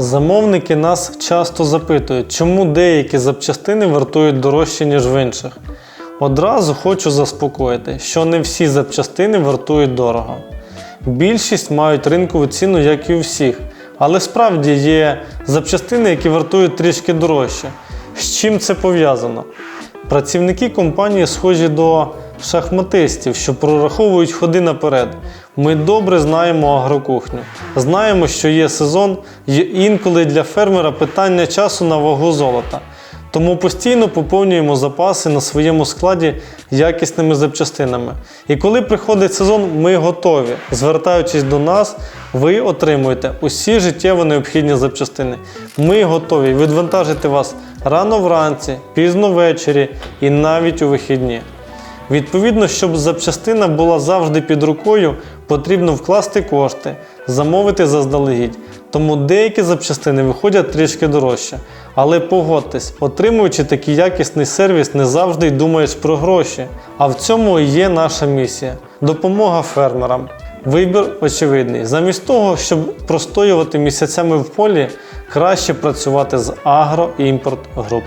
Замовники нас часто запитують, чому деякі запчастини вартують дорожче, ніж в інших. Одразу хочу заспокоїти, що не всі запчастини вартують дорого. Більшість мають ринкову ціну, як і у всіх, але справді є запчастини, які вартують трішки дорожче. З чим це пов'язано? Працівники компанії схожі до шахматистів, що прораховують ходи наперед. Ми добре знаємо агрокухню. Знаємо, що є сезон, є інколи для фермера питання часу на вагу золота. Тому постійно поповнюємо запаси на своєму складі якісними запчастинами. І коли приходить сезон, ми готові. Звертаючись до нас, ви отримуєте усі життєво необхідні запчастини. Ми готові відвантажити вас рано вранці, пізно ввечері і навіть у вихідні. Відповідно, щоб запчастина була завжди під рукою, потрібно вкласти кошти, замовити заздалегідь. Тому деякі запчастини виходять трішки дорожче. Але погодьтесь, отримуючи такий якісний сервіс, не завжди й думаєш про гроші. А в цьому і є наша місія допомога фермерам. Вибір очевидний. Замість того, щоб простоювати місяцями в полі, краще працювати з Агроімпорт Груп.